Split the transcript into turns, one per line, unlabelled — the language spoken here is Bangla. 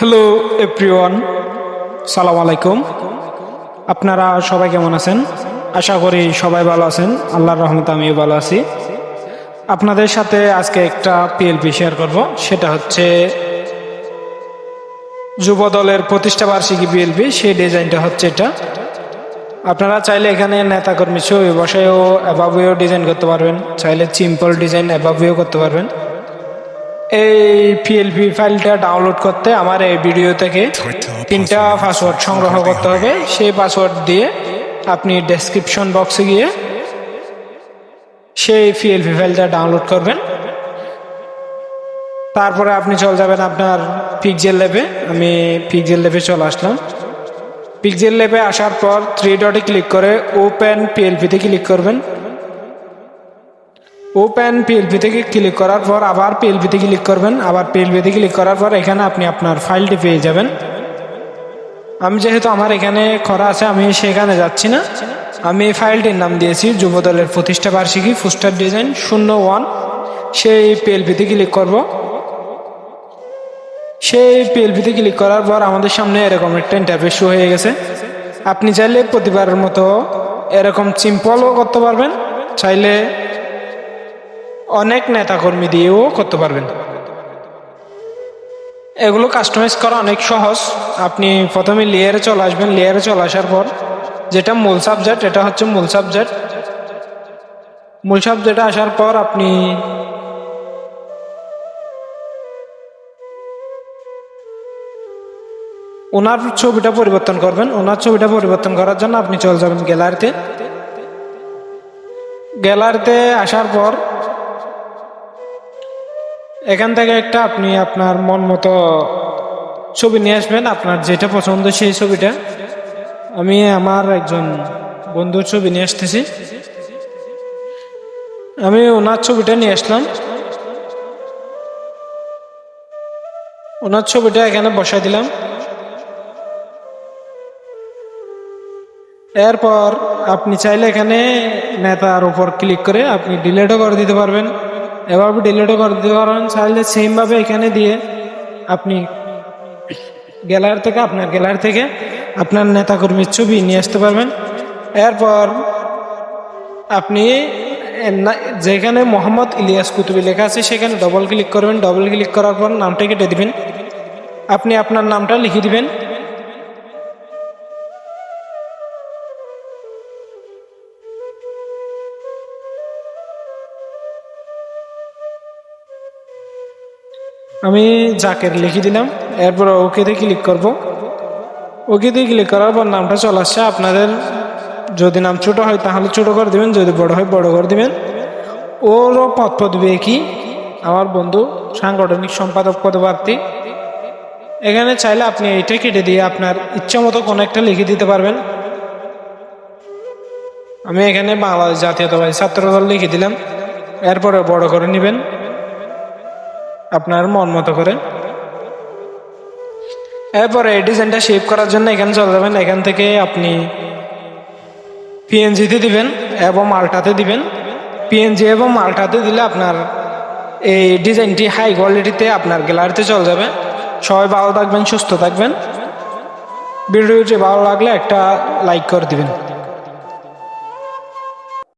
হ্যালো এভরিওয়ান সালাম আলাইকুম আপনারা সবাই কেমন আছেন আশা করি সবাই ভালো আছেন আল্লাহর রহমতে আমিও ভালো আছি। আপনাদের সাথে আজকে একটা পিএলপি শেয়ার করব। সেটা হচ্ছে যুব দলের প্রতিষ্ঠা বার্ষিকী পিএলপি সেই ডিজাইনটা হচ্ছে এটা। আপনারা চাইলে এখানে নেতাকর্মী ছবি বসায়ও অ্যাভাবেও ডিজাইন করতে পারবেন। চাইলে সিম্পল ডিজাইন অ্যাভাবেও করতে পারবেন। এই পিএলপি ফাইলটা ডাউনলোড করতে আমার এই ভিডিও থেকে তিনটা পাসওয়ার্ড সংগ্রহ করতে হবে। সেই পাসওয়ার্ড দিয়ে আপনি ডেসক্রিপশন বক্সে গিয়ে সেই পিএলপি ফাইলটা ডাউনলোড করবেন। তারপরে আপনি চলে যাবেন আপনার পিকজেল ল্যাবে আমি পিকজেল ল্যাবে চলে আসলাম। পিকজেল ল্যাবে আসার পর থ্রি ডটে ক্লিক করে ওপেন পিএলপিতে ক্লিক করবেন। ওপেন থেকে ক্লিক করার পর আবার পিএলপিতে ক্লিক করবেন। আবার পিএলপিতে ক্লিক করার পর এখানে আপনি আপনার ফাইলটি পেয়ে যাবেন। আমি যেহেতু আমার এখানে করা আছে, আমি সেখানে যাচ্ছি না। আমি এই ফাইলটির নাম দিয়েছি, যুবদলের প্রতিষ্ঠা বার্ষিকী ফুস্টার ডিজাইন শূন্য ওয়ান। সেই পিএলপিতে ক্লিক করব। সেই পিএলপিতে ক্লিক করার পর আমাদের সামনে এরকম একটা ইন্টারফেস শো হয়ে গেছে। আপনি চাইলে প্রতিবারের মতো এরকম সিম্পলও করতে পারবেন। চাইলে অনেক নেতাকর্মী দিয়েও করতে পারবেন। এগুলো কাস্টমাইজ করা অনেক সহজ। আপনি প্রথমে লেয়ারে চলে আসবেন। লেয়ারে চলে আসার পর যেটা মূল সাবজেক্ট এটা হচ্ছে মূল সাবজেক্ট মূল সাবজেক্টে আসার পর আপনি ওনার ছবিটা পরিবর্তন করবেন। ওনার ছবিটা পরিবর্তন করার জন্য আপনি চলে যাবেন গ্যালারিতে। গ্যালারিতে আসার পর এখান থেকে একটা আপনি আপনার মন মতো ছবি নিয়ে আসবেন, আপনার যেটা পছন্দ সেই ছবিটা। আমি আমার একজন বন্ধুর ছবি নিয়ে আসতেছি। আমি ওনার ছবিটা নিয়ে আসলাম। ওনার ছবিটা এখানে বসাই দিলাম। এরপর আপনি চাইলে এখানে নেতার উপর ক্লিক করে আপনি ডিলেটও করে দিতে পারবেন। এভাবে ডিলেটও পারবেন চাইলে সেমভাবে এখানে দিয়ে আপনি গ্যালারি থেকে আপনার গ্যালারি থেকে আপনার নেতাকর্মীর ছবি নিয়ে আসতে পারবেন। এরপর আপনি যেখানে মোহাম্মদ ইলিয়াস কুতুবি লেখা আছে, সেখানে ডবল ক্লিক করবেন। ডবল ক্লিক করার পর নামটা কেটে দিবেন। আপনি আপনার নামটা লিখে দিবেন। আমি জাকের লিখে দিলাম এরপর ওকেতে ক্লিক করব। ওকেতে ক্লিক করার পর নামটা চলে আসছে আপনাদের। যদি নাম ছোট হয় তাহলে ছোট করে দিবেন, যদি বড় হয় বড় করে দিবেন। ওরও পদ পদবি কি? আমার বন্ধু সাংগঠনিক সম্পাদক পদপ্রার্থী। এখানে চাইলে আপনি এইটা কেটে দিয়ে আপনার ইচ্ছা মতো কোনো একটা লিখে দিতে পারবেন। আমি এখানে বাংলাদেশ জাতীয়তাবাদী ছাত্রদল লিখে দিলাম। এরপরে বড় করে নেবেন। আপনার মন মতো করে। এরপরে ডিজাইনটা শেপ করার জন্য এখানে চলে যাবেন। এখান থেকে আপনি পিএনজিতে দিবেন এবং মালটাতে দিবেন। পিএনজি এবং মালটাতে দিলে আপনার এই ডিজাইনটি হাই কোয়ালিটিতে আপনার গ্যালারিতে চলে যাবে। সবাই ভালো থাকবেন, সুস্থ থাকবেন। ভিডিওটি ভালো লাগলে একটা লাইক করে দিবেন।